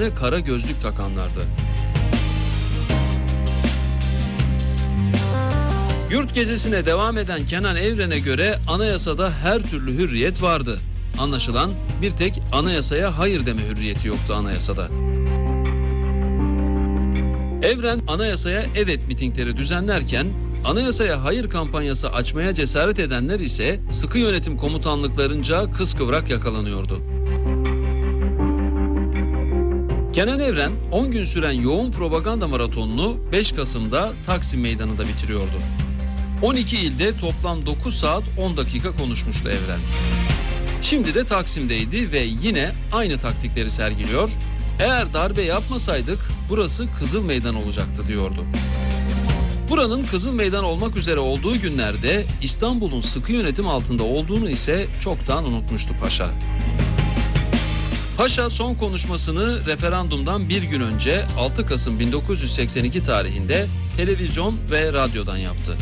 ne kara gözlük takanlardı. Yurt gezisine devam eden Kenan Evren'e göre anayasada her türlü hürriyet vardı. Anlaşılan bir tek anayasaya hayır deme hürriyeti yoktu anayasada. Evren anayasaya evet mitingleri düzenlerken anayasaya hayır kampanyası açmaya cesaret edenler ise sıkı yönetim komutanlıklarınca kıskıvrak yakalanıyordu. Kenan Evren 10 gün süren yoğun propaganda maratonunu 5 Kasım'da Taksim Meydanı'nda bitiriyordu. 12 ilde toplam 9 saat 10 dakika konuşmuştu Evren. Şimdi de Taksim'deydi ve yine aynı taktikleri sergiliyor. Eğer darbe yapmasaydık burası Kızıl Meydan olacaktı diyordu. Buranın Kızıl Meydan olmak üzere olduğu günlerde İstanbul'un sıkı yönetim altında olduğunu ise çoktan unutmuştu Paşa. Paşa son konuşmasını referandumdan bir gün önce 6 Kasım 1982 tarihinde televizyon ve radyodan yaptı.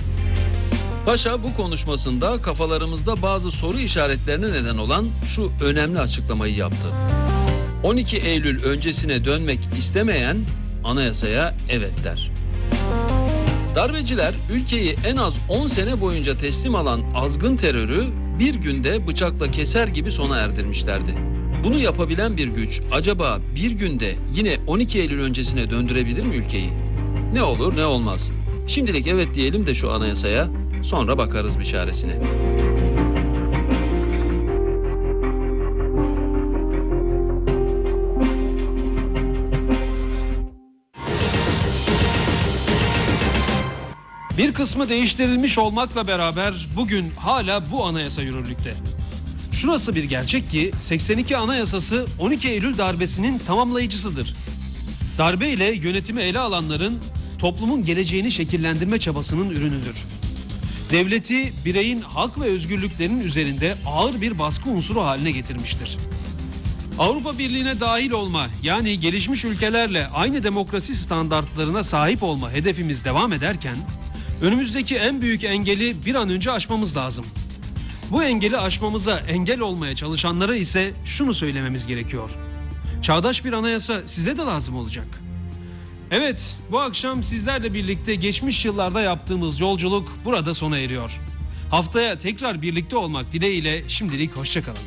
Paşa bu konuşmasında kafalarımızda bazı soru işaretlerine neden olan şu önemli açıklamayı yaptı. 12 Eylül öncesine dönmek istemeyen anayasaya evet der. Darbeciler ülkeyi en az 10 sene boyunca teslim alan azgın terörü bir günde bıçakla keser gibi sona erdirmişlerdi. Bunu yapabilen bir güç acaba bir günde yine 12 Eylül öncesine döndürebilir mi ülkeyi? Ne olur ne olmaz. Şimdilik evet diyelim de şu anayasaya sonra bakarız bir çaresine. Bir kısmı değiştirilmiş olmakla beraber bugün hala bu anayasa yürürlükte. Şurası bir gerçek ki 82 Anayasası 12 Eylül darbesinin tamamlayıcısıdır. Darbe ile yönetimi ele alanların toplumun geleceğini şekillendirme çabasının ürünüdür. Devleti bireyin hak ve özgürlüklerinin üzerinde ağır bir baskı unsuru haline getirmiştir. Avrupa Birliği'ne dahil olma yani gelişmiş ülkelerle aynı demokrasi standartlarına sahip olma hedefimiz devam ederken önümüzdeki en büyük engeli bir an önce aşmamız lazım. Bu engeli aşmamıza engel olmaya çalışanlara ise şunu söylememiz gerekiyor. Çağdaş bir anayasa size de lazım olacak. Evet, bu akşam sizlerle birlikte geçmiş yıllarda yaptığımız yolculuk burada sona eriyor. Haftaya tekrar birlikte olmak dileğiyle şimdilik hoşçakalın.